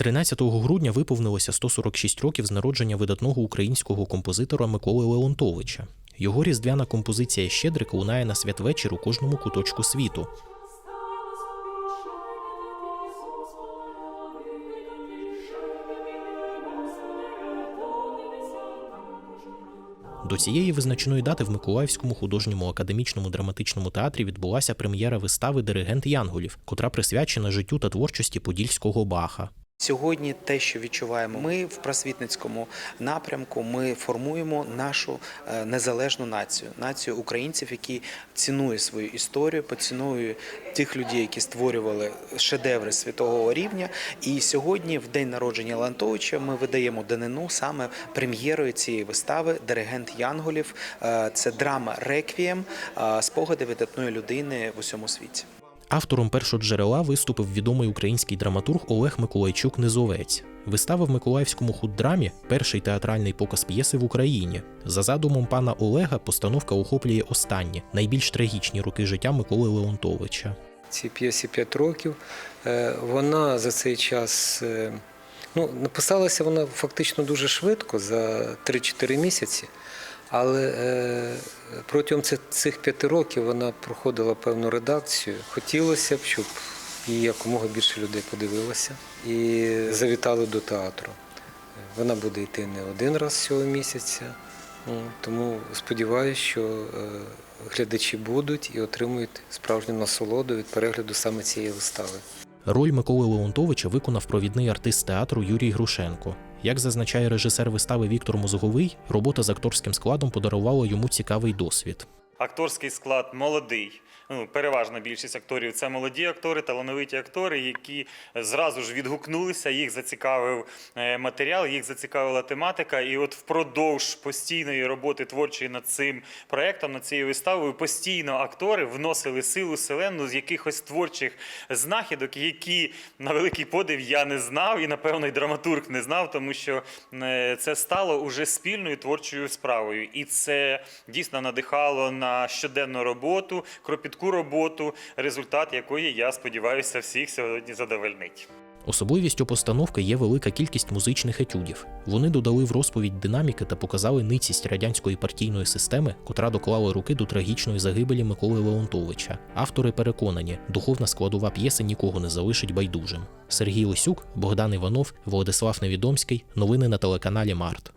13 грудня виповнилося 146 років з народження видатного українського композитора Миколи Леонтовича. Його різдвяна композиція Щедрик лунає на святвечір у кожному куточку світу. До цієї визначної дати в Миколаївському художньому академічному драматичному театрі відбулася прем'єра вистави Диригент Янголів, котра присвячена життю та творчості подільського баха. Сьогодні те, що відчуваємо ми в просвітницькому напрямку, ми формуємо нашу е, незалежну націю, націю українців, які цінує свою історію, поцінує тих людей, які створювали шедеври світового рівня. І сьогодні, в день народження Лантовича, ми видаємо данину саме прем'єрою цієї вистави Диригент Янголів. Е, Це драма Реквієм, е, спогади видатної людини в усьому світі. Автором першоджерела виступив відомий український драматург Олег Миколайчук Низовець. Вистава в Миколаївському худдрамі перший театральний показ п'єси в Україні. За задумом пана Олега, постановка охоплює останні, найбільш трагічні роки життя Миколи Леонтовича. цій п'єсі 5 років. Е, Вона за цей час е, ну, написалася вона фактично дуже швидко, за 3-4 місяці. Але е, протягом цих, п'яти років вона проходила певну редакцію. Хотілося б, щоб її якомога більше людей подивилося і завітали до театру. Вона буде йти не один раз цього місяця, ну, тому сподіваюся, що е, глядачі будуть і отримують справжню насолоду від перегляду саме цієї вистави. Роль Миколи Леонтовича виконав провідний артист театру Юрій Грушенко. Як зазначає режисер вистави Віктор Мозговий, робота з акторським складом подарувала йому цікавий досвід. Акторський склад молодий. Ну, переважна більшість акторів це молоді актори, талановиті актори, які зразу ж відгукнулися, їх зацікавив е, матеріал, їх зацікавила тематика. І от впродовж постійної роботи творчої над цим проектом, над цією виставою, постійно актори вносили силу селену з якихось творчих знахідок, які на великий подив я не знав, і напевно й драматург не знав, тому що е, це стало уже спільною творчою справою, і це дійсно надихало на щоденну роботу, кропітку роботу, результат якої я сподіваюся всіх сьогодні задовольнить. Особливістю постановки є велика кількість музичних етюдів. Вони додали в розповідь динаміки та показали ницість радянської партійної системи, котра доклала руки до трагічної загибелі Миколи Леонтовича. Автори переконані, духовна складова п'єси нікого не залишить байдужим. Сергій Лисюк, Богдан Іванов, Владислав Невідомський. Новини на телеканалі Март.